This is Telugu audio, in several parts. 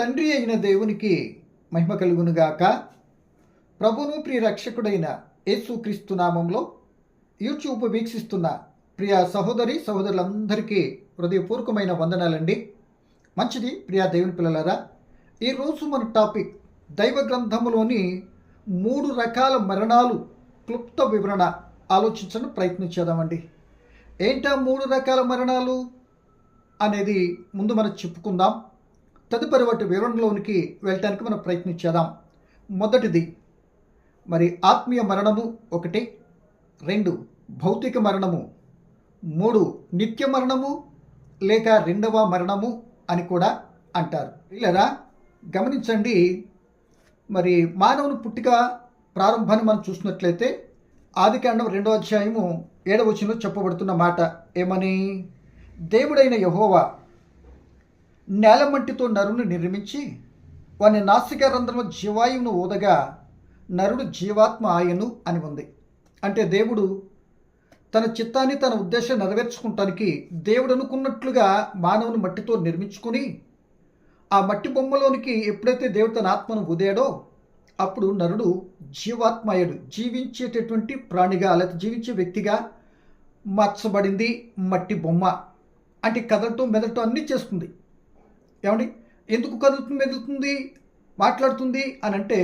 తండ్రి అయిన దేవునికి మహిమ కలుగునుగాక. ప్రభును ప్రియ రక్షకుడైన యేసుక్రీస్తు నామంలో యూట్యూబ్ వీక్షిస్తున్న ప్రియ సహోదరి సహోదరులందరికీ హృదయపూర్వకమైన వందనాలండి. మంచిది ప్రియ దేవుని పిల్లలారా ఈరోజు మన టాపిక్ దైవ గ్రంథములోని మూడు రకాల మరణాలు క్లుప్త వివరణ ఆలోచించడం ప్రయత్నించేద్దామండి ఏంటా మూడు రకాల మరణాలు అనేది? ముందు మనం చెప్పుకుందాం. తదుపరి వాటి వివరణలోనికి వెళ్ళటానికి మనం ప్రయత్నించేదాం మొదటిది మరి ఆత్మీయ మరణము ఒకటి రెండు భౌతిక మరణము మూడు నిత్య మరణము లేక రెండవ మరణము అని కూడా అంటారు. ఇలా గమనించండి మరి మానవుని పుట్టిక ప్రారంభాన్ని మనం చూసినట్లయితే ఆదికాండం రెండవ అధ్యాయము ఏడవచనంలో చెప్పబడుతున్న మాట ఏమని? దేవుడైన యహోవా నేలమట్టితో నరుని నిర్మించి వాని నాసికారంధ్రము జీవాయువును ఊదగా నరుడు జీవాత్మ ఆయను అని ఉంది. అంటే దేవుడు తన చిత్తాన్ని తన ఉద్దేశం నెరవేర్చుకుంటానికి దేవుడు అనుకున్నట్లుగా మానవుని మట్టితో నిర్మించుకుని ఆ మట్టి బొమ్మలోనికి ఎప్పుడైతే దేవుడు తన ఆత్మను ఉదేడో అప్పుడు నరుడు జీవాత్మయుడు జీవించేటటువంటి ప్రాణిగా లేకపోతే జీవించే వ్యక్తిగా మార్చబడింది మట్టి బొమ్మ. అంటే కదలటం మెదలటం అన్నీ చేస్తుంది ఏమండి? ఎందుకు కదులుతుంది మెదులుతుంది మాట్లాడుతుంది అని అంటే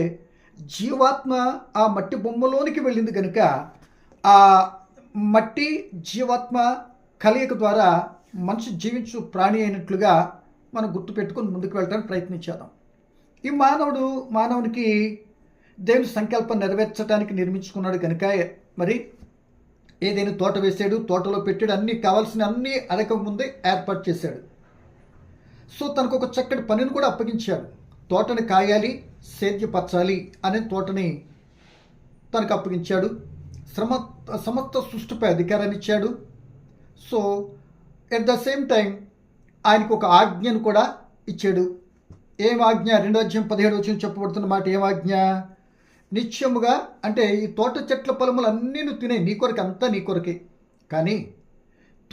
జీవాత్మ ఆ మట్టి బొమ్మలోనికి వెళ్ళింది కనుక ఆ మట్టి జీవాత్మ కలయిక ద్వారా మనిషి జీవించు ప్రాణి అయినట్లుగా మనం గుర్తుపెట్టుకొని ముందుకు వెళ్ళడానికి ప్రయత్నించేద్దాం ఈ మానవుడు మానవునికి దేవుని సంకల్పం నెరవేర్చడానికి నిర్మించుకున్నాడు కనుక మరి ఏదైనా తోట వేసాడు తోటలో పెట్టాడు అన్నీ కావాల్సిన అన్నీ అడగక ముందే ఏర్పాటు చేశాడు. సో తనకు ఒక చక్కటి పనిని కూడా అప్పగించాడు తోటని కాయాలి సేద్యపరచాలి అనే తోటని తనకు అప్పగించాడు. శ్రమ సమస్త సృష్టిపై అధికారాన్ని ఇచ్చాడు. So at the same time ఆయనకు ఒక ఆజ్ఞను కూడా ఇచ్చాడు. ఏం ఆజ్ఞ? రెండో అధ్యాయం పదిహేడు వచ్చిన చెప్పబడుతున్న మాట ఏం ఆజ్ఞ? నిత్యముగా అంటే ఈ తోట చెట్ల పొలములు అన్నీ నువ్వు తినే నీ కొరకు అంతా నీ కొరకే. కానీ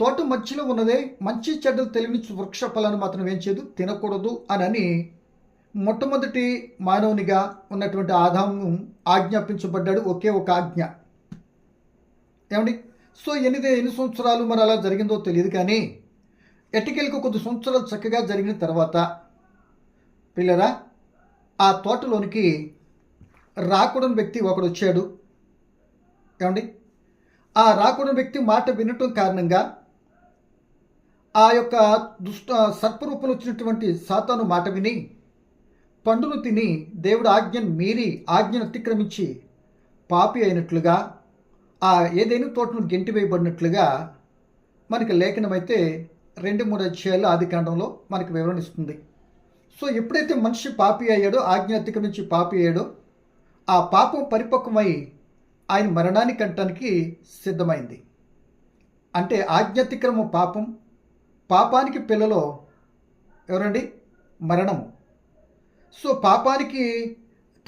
తోట మధ్యలో ఉన్నదే మంచి చెడ్డలు తెలియని వృక్ష ఫలాన్ని మాత్రం ఏం చేయదు తినకూడదు అని మొట్టమొదటి మానవునిగా ఉన్నటువంటి ఆదాము ఆజ్ఞాపించబడ్డాడు ఒకే ఒక ఆజ్ఞ. ఏమండి? సో ఎనిమిది ఎన్ని సంవత్సరాలు మరి అలా జరిగిందో తెలియదు కానీ ఎటికెళ్ళకు కొద్ది సంవత్సరాలు చక్కగా జరిగిన తర్వాత పిల్లరా ఆ తోటలోనికి రాకూడని వ్యక్తి ఒకడు వచ్చాడు. ఏమండి? ఆ రాకూడని వ్యక్తి మాట వినటం కారణంగా ఆ యొక్క దుష్ట సర్పరూపంలో వచ్చినటువంటి సాతాను మాట విని పండును తిని దేవుడు ఆజ్ఞను మీరి ఆజ్ఞను అతిక్రమించి పాపి అయినట్లుగా ఆ ఏదైనా తోటను గెంటివేయబడినట్లుగా మనకి లేఖనమైతే రెండు మూడు అధ్యాయాలు ఆది కాండంలో మనకి వివరణ ఇస్తుంది. సో ఎప్పుడైతే మనిషి పాపి అయ్యాడో ఆజ్ఞ అతిక్రమించి పాపి అయ్యాడో ఆ పాపం పరిపక్వమై ఆయన మరణానికి అంటానికి సిద్ధమైంది. అంటే ఆజ్ఞాతిక్రమ పాపం పాపానికి పిల్లలో ఎవరండి? మరణము సో పాపానికి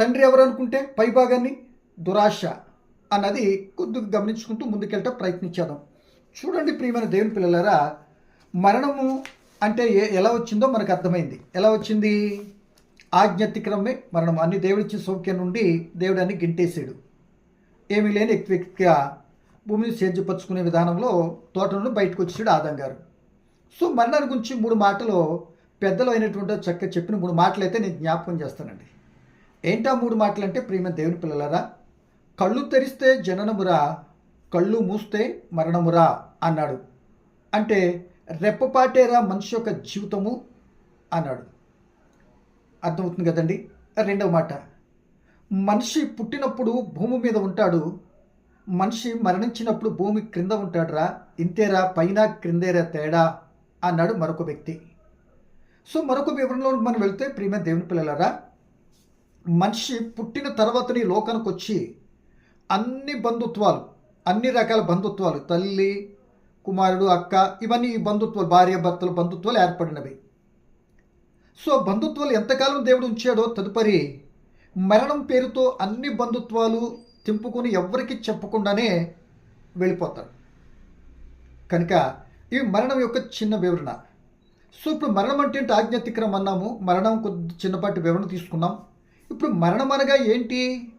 తండ్రి ఎవరు అనుకుంటే పైభాగాన్ని దురాశ అన్నది కొద్దిగా గమనించుకుంటూ ముందుకెళ్ళటం ప్రయత్నించేద్దాం. చూడండి ప్రియమైన దేవుని పిల్లలారా మరణము అంటే ఏ ఎలా వచ్చిందో మనకు అర్థమైంది. ఎలా వచ్చింది? ఆజ్ఞాతిక్రమే మరణం అన్ని దేవుడిచ్చిన సౌఖ్యం నుండి దేవుడు అన్ని గింటేసాడు ఏమీ లేని వ్యక్తిగా భూమిని సేద్యపరుచుకునే విధానంలో తోట నుండి బయటకు వచ్చాడు ఆదం గారు. సో మరణాన్ని గురించి మూడు మాటలు పెద్దలు అయినటువంటి చక్క చెప్పిన మూడు మాటలు అయితే నేను జ్ఞాపకం చేస్తానండి. ఏంటా మూడు మాటలు అంటే ప్రియమైన దేవుని పిల్లలరా? కళ్ళు తెరిస్తే జననమురా కళ్ళు మూస్తే మరణమురా అన్నాడు. అంటే రెప్పపాటేరా మనిషి యొక్క జీవితము అన్నాడు. అర్థమవుతుంది కదండి? రెండవ మాట. మనిషి పుట్టినప్పుడు భూమి మీద ఉంటాడు. మనిషి మరణించినప్పుడు భూమి క్రింద ఉంటాడురా. ఇంతేరా? పైన క్రిందేరా తేడా? అన్నాడు మరొక వ్యక్తి. సో మరొక వివరణలో మనం వెళ్తే ప్రియమైన దేవుని పిల్లలారా మనిషి పుట్టిన తర్వాతని లోకానికి వచ్చి అన్ని బంధుత్వాలు అన్ని రకాల బంధుత్వాలు తల్లి కుమారుడు అక్క ఇవన్నీ ఈ బంధుత్వాలు భార్య భర్తలు బంధుత్వాలు ఏర్పడినవి. సో బంధుత్వాలు ఎంతకాలం దేవుడు ఉంచాడో తదుపరి మరణం పేరుతో అన్ని బంధుత్వాలు తింపుకొని ఎవరికి చెప్పకుండానే వెళ్ళిపోతాడు. కనుక ఇవి మరణం యొక్క చిన్న వివరణ. సో ఇప్పుడు మరణం అంటే ఏంటి? ఆజ్ఞాతిక్రమం అన్నాము. మరణం కొద్ది చిన్నపాటి వివరణ తీసుకున్నాం. ఇప్పుడు మరణం అనగా ఏంటి?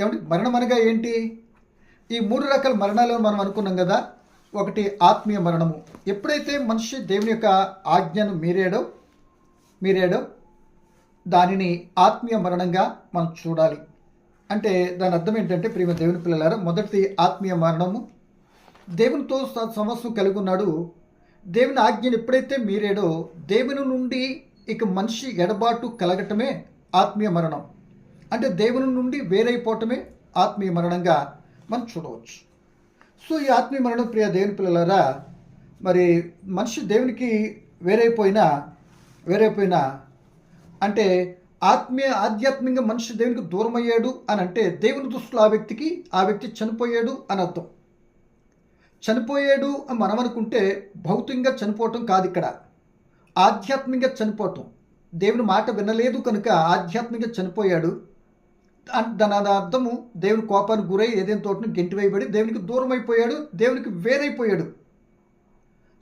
ఏమంటే మరణం అనగా ఏంటి? ఈ మూడు రకాల మరణాలను మనం అనుకున్నాం కదా. ఒకటి ఆత్మీయ మరణము. ఎప్పుడైతే మనిషి దేవుని యొక్క ఆజ్ఞను మీరేడో మీరేడో దానిని ఆత్మీయ మరణంగా మనం చూడాలి. అంటే దాని అర్థం ఏంటంటే ప్రియమ దేవుని పిల్లలారా మొదటిది ఆత్మీయ మరణము దేవునితో స- కలిగి ఉన్నాడు దేవుని ఆజ్ఞను ఎప్పుడైతే మీరేడో దేవుని నుండి ఇక మనిషి ఎడబాటు కలగటమే ఆత్మీయ మరణం. అంటే దేవుని నుండి వేరైపోవటమే ఆత్మీయ మరణంగా మనం చూడవచ్చు. సో ఈ ఆత్మీయ మరణం ప్రియ దేవుని పిల్లలారా మరి మనిషి దేవునికి వేరైపోయినా వేరైపోయినా అంటే ఆత్మీయ ఆధ్యాత్మికంగా మనిషి దేవునికి దూరం అయ్యాడు అని అంటే దేవుని దృష్టిలో ఆ వ్యక్తికి ఆ వ్యక్తి చనిపోయాడు అని అర్థం. చనిపోయాడు అని మనం అనుకుంటే భౌతికంగా చనిపోవటం కాదు ఇక్కడ. ఆధ్యాత్మికంగా చనిపోవటం. దేవుని మాట వినలేదు కనుక ఆధ్యాత్మికంగా చనిపోయాడు. దాని అర్థము దేవుని కోపానికి గురై ఏదైనా తోటను గెంటివేయబడి దేవునికి దూరం అయిపోయాడు దేవునికి వేరైపోయాడు.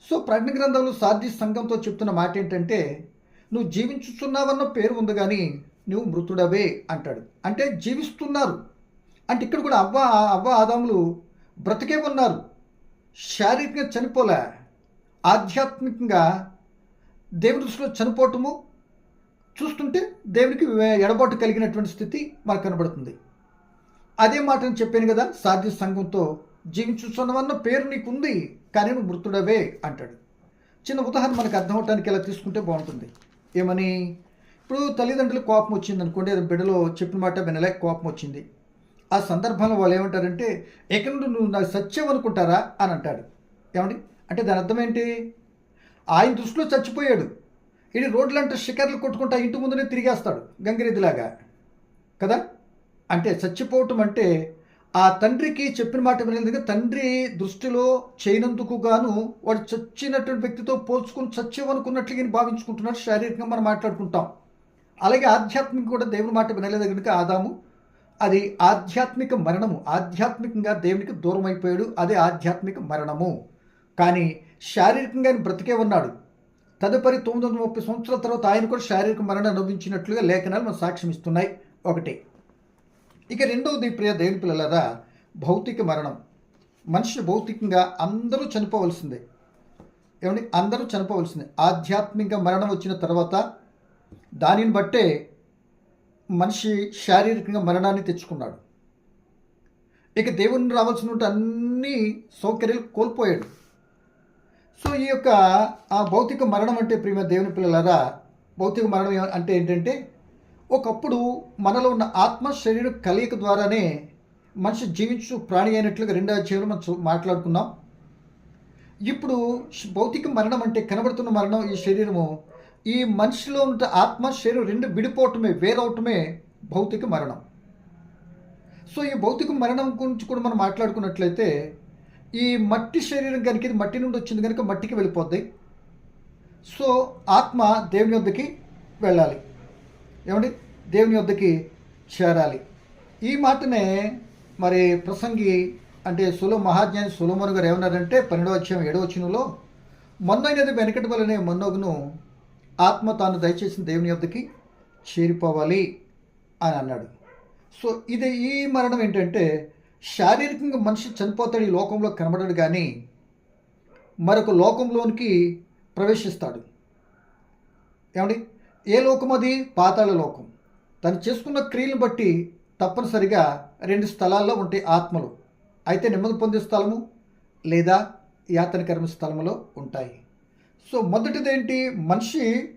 సో ప్రకటన గ్రంథంలో సాధ్య సంఘంతో చెప్తున్న మాట ఏంటంటే నువ్వు జీవించుతున్నావన్న పేరు ఉంది కానీ నువ్వు మృతుడవే అంటాడు. అంటే జీవిస్తున్నారు. అంటే ఇక్కడ కూడా అవ్వ అవ్వ ఆదాములు బ్రతికే ఉన్నారు. శారీరకంగా చనిపోలే ఆధ్యాత్మికంగా దేవుని దృష్టిలో చనిపోవటము చూస్తుంటే దేవునికి ఎడబాటు కలిగినటువంటి స్థితి మనకు కనబడుతుంది. అదే మాటను చెప్పాను కదా సాధ్య సంఘంతో జీవించుతున్నవన్న పేరు నీకుంది కానీ నువ్వు మృతుడవే అంటాడు. చిన్న ఉదాహరణ మనకు అర్థం అవటానికి ఇలా తీసుకుంటే బాగుంటుంది. ఏమని? ఇప్పుడు తల్లిదండ్రులు కోపం వచ్చింది అనుకోండి అది బిడ్డలో చెప్పిన మాట వినలే కోపం వచ్చింది. ఆ సందర్భంలో వాళ్ళు ఏమంటారంటే ఎక్కడి నుండి నువ్వు నాకు సత్యం అనుకుంటారా? అని అంటాడు. ఏమండి? అంటే దాని అర్థం ఏంటి? ఆయన దృష్టిలో చచ్చిపోయాడు. ఇది రోడ్లంటే షికర్లు కొట్టుకుంటా ఇంటి ముందునే తిరిగేస్తాడు గంగిరెద్దులాగా. కదా? అంటే చచ్చిపోవటం అంటే ఆ తండ్రికి చెప్పిన మాట వినలేదు తండ్రి దృష్టిలో చేయనందుకు గాను వాడు చచ్చినటువంటి వ్యక్తితో పోల్చుకుని చచ్చేవనుకున్నట్లుగా ఈయన భావించుకుంటున్నాడు. శారీరకంగా మనం మాట్లాడుకుంటాం. అలాగే ఆధ్యాత్మిక కూడా దేవుని మాట వినలేదు కనుక ఆదాము అది ఆధ్యాత్మిక మరణము. ఆధ్యాత్మికంగా దేవునికి దూరం అయిపోయాడు అదే ఆధ్యాత్మిక మరణము. కానీ శారీరకంగా ఆయన బ్రతికే ఉన్నాడు. తదుపరి తొమ్మిది వందల ముప్పై సంవత్సరాల తర్వాత ఆయన కూడా శారీరక మరణం అనుభవించినట్లుగా లేఖనాలు మనం సాక్ష్యం ఇస్తున్నాయి ఒకటి. ఇక రెండవది ప్రియ దేవుని పిల్లలరా భౌతిక మరణం. మనిషి భౌతికంగా అందరూ చనిపోవలసిందే. ఏమండి? అందరూ చనిపోవలసిందే. ఆధ్యాత్మిక మరణం వచ్చిన తర్వాత దానిని బట్టే మనిషి శారీరకంగా మరణాన్ని తెచ్చుకున్నాడు. ఇక దేవుని రావాల్సిన అన్ని సౌకర్యాలు కోల్పోయాడు. సో ఈ యొక్క ఆ భౌతిక మరణం అంటే ప్రియమ దేవుని పిల్లలారా భౌతిక మరణం అంటే ఏంటంటే ఒకప్పుడు మనలో ఉన్న ఆత్మ శరీరం కలయిక ద్వారానే మనిషి జీవించు ప్రాణి అయినట్లుగా రెండో అధ్యాయంలో మనం మాట్లాడుకున్నాం. ఇప్పుడు భౌతిక మరణం అంటే కనబడుతున్న మరణం ఈ శరీరము ఈ మనిషిలో ఉన్న ఆత్మ శరీరం రెండు విడిపోవటమే వేరవటమే భౌతిక మరణం. సో ఈ భౌతిక మరణం గురించి కూడా మనం మాట్లాడుకున్నట్లయితే ఈ మట్టి శరీరం కనుక ఇది మట్టి నుండి వచ్చింది కనుక మట్టికి వెళ్ళిపోద్ది. సో ఆత్మ దేవుని వద్దకి వెళ్ళాలి. ఏమండి? దేవుని వద్దకి చేరాలి. ఈ మాటనే మరి ప్రసంగి అంటే సులో మహాజ్ఞాని సులోమను గారు ఏమన్నారంటే పన్నెండవ అధ్యాయం ఏడవ వచనంలో మొన్నైనది వెనకటి వలనే మొన్నగును ఆత్మ తాను దయచేసిన దేవుని వద్దకి చేరిపోవాలి అని అన్నాడు. సో ఇది ఈ మరణం ఏంటంటే శారీరకంగా మనిషి చనిపోతాడు ఈ లోకంలో కనబడడు కానీ మరొక లోకంలోనికి ప్రవేశిస్తాడు. ఏమండి? ఏ లోకం అది? పాతాళ లోకం. తను చేసుకున్న క్రియలను బట్టి తప్పనిసరిగా రెండు స్థలాల్లో ఉంటాయి ఆత్మలు. అయితే నెమ్మది పొందే స్థలము లేదా యాతనకరమ స్థలములో ఉంటాయి. సో మొదటిదేంటి? మనిషి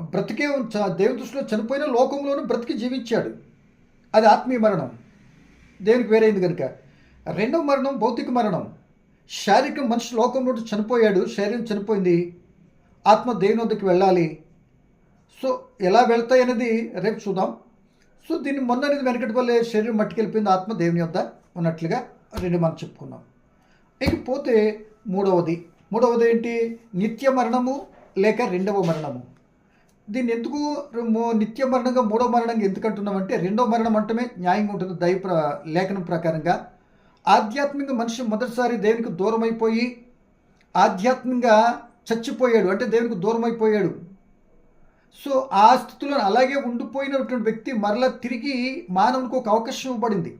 బ్రతికే చ- దేవుని దృష్టిలో చనిపోయిన లోకంలోనూ బ్రతికి జీవించాడు. అది ఆత్మీయ మరణం. దేవునికి వేరైంది కనుక రెండవ మరణం భౌతిక మరణం. శారీరక మనిషి లోకంలో చనిపోయాడు. శరీరం చనిపోయింది. ఆత్మ దేవుని వద్దకు వెళ్ళాలి. సో ఎలా వెళ్తాయి అనేది రేపు చూద్దాం. సో దీన్ని మొన్న అనేది వెనకటి వల్లే శరీరం మట్టుకెళ్ళిపోయింది ఆత్మ దేవుని వద్ద ఉన్నట్లుగా రెండు మనం చెప్పుకున్నాం. ఇకపోతే మూడవది. మూడవది ఏంటి నిత్య మరణము లేక రెండవ మరణము. దీన్ని ఎందుకు నిత్య మరణంగా మూడో మరణంగా ఎందుకు అంటున్నామంటే రెండో మరణం అంటమే న్యాయంగా ఉంటుంది దైవ లేఖనం ప్రకారంగా. ఆధ్యాత్మిక మనిషి మొదటిసారి దేవునికి దూరం అయిపోయి ఆధ్యాత్మికంగా చచ్చిపోయాడు. అంటే దేవునికి దూరం అయిపోయాడు సో ఆ స్థితిలో అలాగే ఉండిపోయినటువంటి వ్యక్తి మరలా తిరిగి మానవునికి ఒక అవకాశం ఇవ్వబడింది.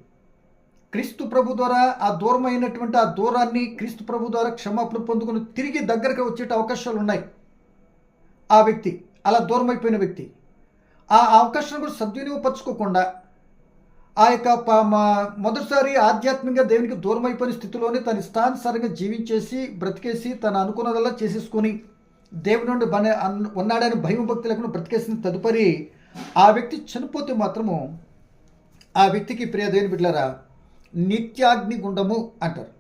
క్రీస్తు ప్రభు ద్వారా ఆ దూరమైనటువంటి ఆ దూరాన్ని క్రీస్తు ప్రభు ద్వారా క్షమాపణ పొందుకుని తిరిగి దగ్గరకు వచ్చే అవకాశాలు ఉన్నాయి. ఆ వ్యక్తి అలా దూరం అయిపోయిన వ్యక్తి ఆ అవకాశాన్ని కూడా సద్వినియోగపరచుకోకుండా ఆ యొక్క మొదటిసారి ఆధ్యాత్మికంగా దేవునికి దూరం అయిపోయిన స్థితిలోనే తన ఇష్టానుసారంగా జీవించేసి బ్రతికేసి తను అనుకున్నదల్లా చేసేసుకొని దేవుని నుండి బన ఉన్నాడని భయం భక్తి లేకుండా బ్రతికేసిన తదుపరి ఆ వ్యక్తి చనిపోతే మాత్రము ఆ వ్యక్తికి ప్రియ దేవుని బిడ్డలారా నిత్యాగ్ని గుండము అంటారు.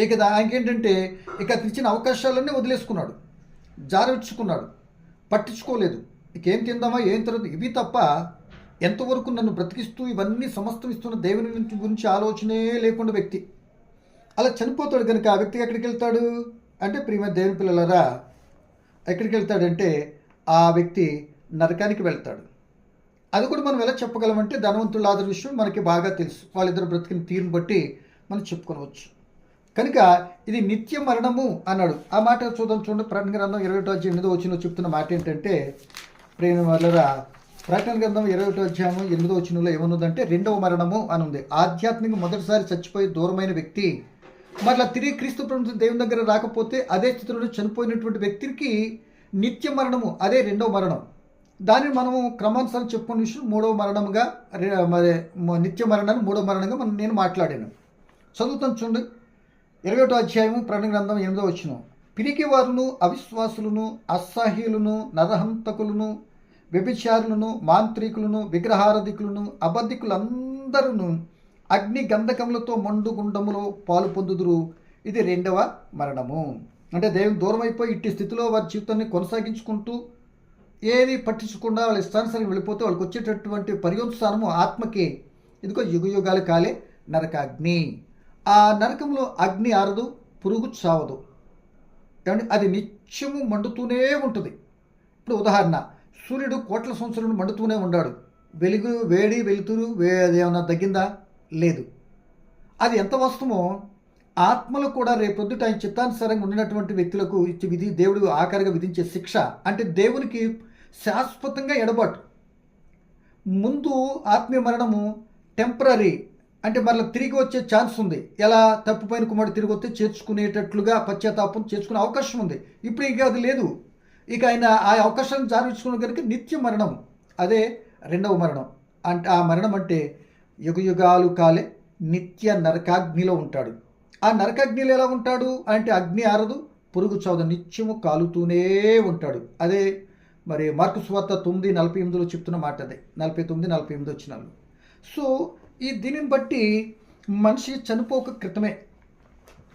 ఇక దానికేంటంటే ఆయనకేంటంటే ఇక అతను ఇచ్చిన అవకాశాలన్నీ వదిలేసుకున్నాడు. జారవిచ్చుకున్నాడు. పట్టించుకోలేదు. ఇకేం తిందామా ఏం తినదు ఇవి తప్ప ఎంతవరకు నన్ను బ్రతికిస్తూ ఇవన్నీ సమస్తం ఇస్తున్న దేవుని గురించి ఆలోచనే లేకుండా వ్యక్తి. అలా చనిపోతాడు కనుక ఆ వ్యక్తి ఎక్కడికి వెళ్తాడు? అంటే ప్రియమ దేవుని పిల్లలరా ఎక్కడికి వెళ్తాడంటే ఆ వ్యక్తి నరకానికి వెళ్తాడు. అది కూడా మనం ఎలా చెప్పగలమంటే ధనవంతుల ఆదరి విషయం మనకి బాగా తెలుసు. వాళ్ళిద్దరు బ్రతికిన తీరును బట్టి మనం చెప్పుకోవచ్చు. కనుక ఇది నిత్య మరణము అన్నాడు. ఆ మాట చూద్దాం చూడండి. ప్రకటన గ్రంథం ఇరవై ఒకటో అధ్యాయం ఎనిమిదో వచ్చిన చెప్తున్న మాట ఏంటంటే ప్రేమ వల్లరా ప్రకటన గ్రంథం ఇరవై ఒకటో అధ్యాయం ఎనిమిదో వచ్చినలో ఏమనుందంటే రెండవ మరణము అని ఉంది ఆధ్యాత్మిక మొదటిసారి చచ్చిపోయి దూరమైన వ్యక్తి మరలా తిరిగి క్రీస్తు ప్రభుత్వం దేవుని దగ్గర రాకపోతే అదే స్థితిలో చనిపోయినటువంటి వ్యక్తికి నిత్య మరణము అదే రెండవ మరణం. దాన్ని మనము క్రమానుసారం చెప్పుకున్న విషయం మూడవ మరణముగా మరి నిత్య మరణాన్ని మూడవ మరణంగా మనం నేను మాట్లాడాను. చదువుతాను చూడండి. ఇరవై ఒకటో అధ్యాయము ప్రణ గ్రంథం ఎనిమిదో వచ్చిన పిరికి వారును అవిశ్వాసులను అసహ్యులను నరహంతకులను వ్యభిచారులను మాంత్రికులను విగ్రహారధికులను అబద్ధికులందరూ అగ్ని గంధకములతో మండు గుండములో పాలు పొందుదురు. ఇది రెండవ మరణము. అంటే దేవుని దూరం అయిపోయి ఇట్టి స్థితిలో వారి జీవితాన్ని కొనసాగించుకుంటూ ఏది పట్టించకుండా వాళ్ళ ఇష్టానుసారం వెళ్ళిపోతే వాళ్ళకి వచ్చేటటువంటి పర్యవసానము ఆత్మకి. ఇదిగో యుగ యుగాలు కాలే నరకాగ్ని. ఆ నరకంలో అగ్ని ఆరదు పురుగు చావదు. ఏమండి? అది నిత్యము మండుతూనే ఉంటుంది. ఇప్పుడు ఉదాహరణ సూర్యుడు కోట్ల సంవత్సరాలు మండుతూనే ఉన్నాడు. వెలుగు వేడి వెలుతురు వే అది ఏమన్నా తగ్గిందా? లేదు. అది ఎంత వాస్తవమో ఆత్మలు కూడా రేపొద్దుట ఆయన చిత్తానుసారంగా ఉండినటువంటి వ్యక్తులకు ఇచ్చి విధి దేవుడు ఆఖరిగా విధించే శిక్ష. అంటే దేవునికి శాశ్వతంగా ఎడబాటు. ముందు ఆత్మీయ మరణము టెంపరీ అంటే మరలా తిరిగి వచ్చే ఛాన్స్ ఉంది. ఎలా? తప్పిపోయిన కుమారుడు తిరిగి వస్తే చేర్చుకునేటట్లుగా పశ్చాత్తాపం చేసుకునే అవకాశం ఉంది. ఇప్పుడు ఇక అది లేదు. ఇక ఆయన ఆ అవకాశాన్ని జారించుకున్న కనుక నిత్య మరణం అదే రెండవ మరణం. అంటే ఆ మరణం అంటే యుగయుగాలు కాలే నిత్య నరకాగ్నిలో ఉంటాడు. ఆ నరకాగ్నిలో ఎలా ఉంటాడు? అంటే అగ్ని ఆరదు పురుగు చౌద నిత్యము కాలుతూనే ఉంటాడు. అదే మరి మార్కు స్వార్త తొమ్మిది నలభై ఎనిమిదిలో చెప్తున్న మాట అదే. నలభై తొమ్మిది నలభై ఎనిమిది వచ్చినాలు సో ఈ దీనిని బట్టి మనిషి చనిపోక క్రితమే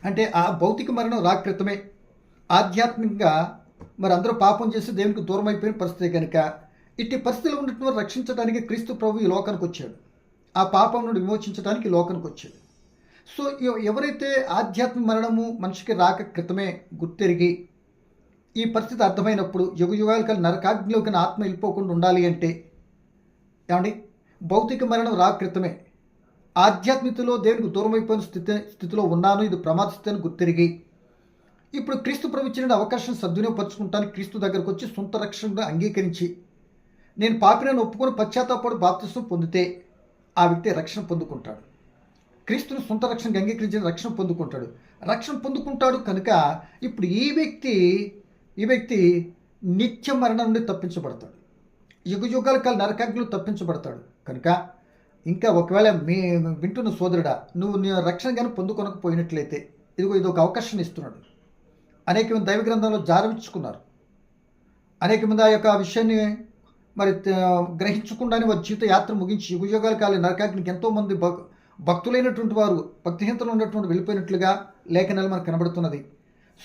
అంటే ఆ భౌతిక మరణం రా క్రితమే ఆధ్యాత్మికంగా మరి అందరూ పాపం చేసి దేవునికి దూరం అయిపోయిన పరిస్థితి కనుక ఇట్టి పరిస్థితిలో ఉన్నటువంటి రక్షించడానికి క్రీస్తు ప్రభు ఈ లోకానికి వచ్చాడు. ఆ పాపం నుండి విమోచించడానికి లోకానికి వచ్చాడు. సో ఎవరైతే ఆధ్యాత్మిక మరణము మనిషికి రాక క్రితమే గుర్తెరిగి ఈ పరిస్థితి అర్థమైనప్పుడు యుగ యుగాల నరకాగ్నిలోకి ఆత్మ వెళ్ళిపోకుండా ఉండాలి అంటే ఏమండి? భౌతిక మరణం రా క్రితమే. ఆధ్యాత్మికతలో దేవునికి దూరం అయిపోయిన స్థితి స్థితిలో ఉన్నాను. ఇది ప్రమాద స్థితి అని గుర్తెరిగి ఇప్పుడు క్రీస్తు ప్రభు అవకాశం సద్వినియోగపరచుకుంటాను క్రీస్తు దగ్గరకు వచ్చి సొంత రక్షణగా అంగీకరించి నేను పాపినని ఒప్పుకొని పశ్చాత్తాపడు బాప్తిస్వం పొందితే ఆ వ్యక్తి రక్షణ పొందుకుంటాడు. క్రీస్తుని సొంత రక్షణకు అంగీకరించిన రక్షణ పొందుకుంటాడు. రక్షణ పొందుకుంటాడు కనుక ఇప్పుడు ఈ వ్యక్తి ఈ వ్యక్తి నిత్య మరణం నుండి తప్పించబడతాడు. యుగ యుగాల కాల నరకాగ్నిలో తప్పించబడతాడు. కనుక ఇంకా ఒకవేళ మీ వింటున్న సోదరుడా నువ్వు నీ రక్షణ కానీ పొందుకొనకపోయినట్లయితే ఇదిగో ఇది ఒక అవకాశం ఇస్తున్నాడు. అనేక మంది దైవ గ్రంథంలో జారవించుకున్నారు అనేక మంది ఆ యొక్క విషయాన్ని మరి గ్రహించకుండానే వారి జీవిత యాత్ర ముగించి యుగ యుగాల కాలే నరకాగ్నికి ఎంతోమంది భక్ భక్తులైనటువంటి వారు భక్తిహీనతలు ఉన్నటువంటి వెళ్ళిపోయినట్లుగా లేఖనాలు మనకు కనబడుతున్నది.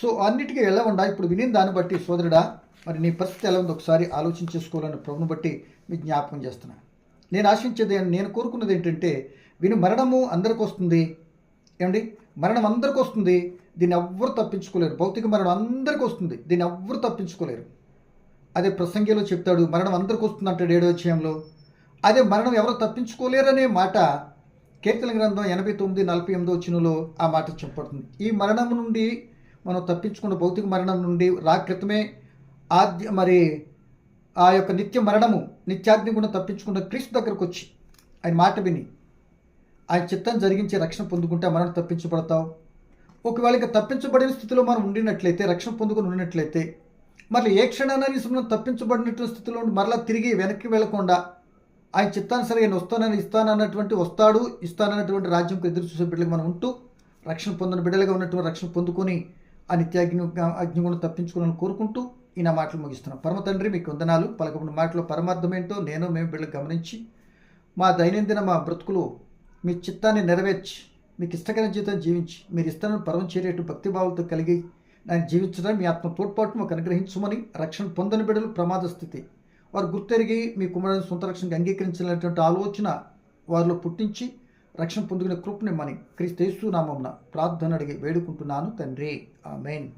సో అన్నిటికీ ఎలా ఉండా ఇప్పుడు విని దాన్ని బట్టి సోదరుడా మరి నీ పరిస్థితి ఎలా ఉందో? ఒకసారి ఆలోచన చేసుకోవాలని ప్రభుని బట్టి మీ జ్ఞాపకం చేస్తున్నాను నేను ఆశించేది నేను కోరుకున్నది ఏంటంటే విని మరణము అందరికి వస్తుంది. ఏమండి? మరణం అందరికి వస్తుంది. దీన్ని ఎవ్వరు తప్పించుకోలేరు. భౌతిక మరణం అందరికి వస్తుంది. దీన్ని ఎవ్వరు తప్పించుకోలేరు. అదే ప్రసంగిలో చెప్తాడు మరణం అందరికి వస్తుంది అంటాడు ఏడో అధ్యాయంలో. అదే మరణం ఎవరు తప్పించుకోలేరనే మాట కీర్తన గ్రంథం ఎనభై తొమ్మిది నలభై ఎనిమిదో వచ్చినలో ఆ మాట చెప్పబడుతుంది. ఈ మరణం నుండి మనం తప్పించుకున్న భౌతిక మరణం నుండి రా క్రితమే ఆద్య మరి ఆ యొక్క నిత్య మరణము నిత్యాగ్ని కూడా తప్పించుకున్న క్రీస్తు దగ్గరకు వచ్చి ఆయన మాట విని ఆయన చిత్తం జరిగించి రక్షణ పొందుకుంటే మనం తప్పించబడతావు ఒకవేళ ఇంకా తప్పించబడిన స్థితిలో మనం ఉండినట్లయితే రక్షణ పొందుకుని ఉండినట్లయితే మరలా ఏ క్షణాన్ని మనం తప్పించబడినటువంటి స్థితిలో మరలా తిరిగి వెనక్కి వెళ్ళకుండా ఆయన చిత్తానుసరి ఆయన వస్తానని ఇస్తానన్నటువంటి వస్తాడు ఇస్తానన్నటువంటి రాజ్యంకు ఎదురు చూసే బిడ్డలకు మనం ఉంటూ రక్షణ పొందిన బిడ్డలుగా ఉన్నటువంటి రక్షణ పొందుకొని ఆ నిత్యాగ్ని అగ్నిగుణం తప్పించుకోవాలని కోరుకుంటూ ఈ నా మాటలు ముగిస్తున్నాం. పరమ తండ్రి మీకు వందనాలు. పలకమైన మాటలో పరమార్థం ఏంటో నేను మేము బిడ్డలు గమనించి మా దైనందిన మా బ్రతుకులు మీ చిత్తాన్ని నెరవేర్చి మీకు ఇష్టకరమైన జీవితం జీవించి మీరు ఇస్తానని పరమం చేరేటు భక్తిభావాలతో కలిగి నేను జీవించడం మీ ఆత్మ తోడ్పాటు మాకు అనుగ్రహించమని రక్షణ పొందని బిడ్డలు ప్రమాద స్థితి. వారు గుర్తెరిగి మీ కుమారుని సొంత రక్షణకు అంగీకరించాలనేటువంటి ఆలోచన వారిలో పుట్టించి రక్షణ పొందుకునే కృపనిమ్మని క్రీస్తు నామమున ప్రార్థన అడిగి వేడుకుంటున్నాను తండ్రి. ఆమెన్.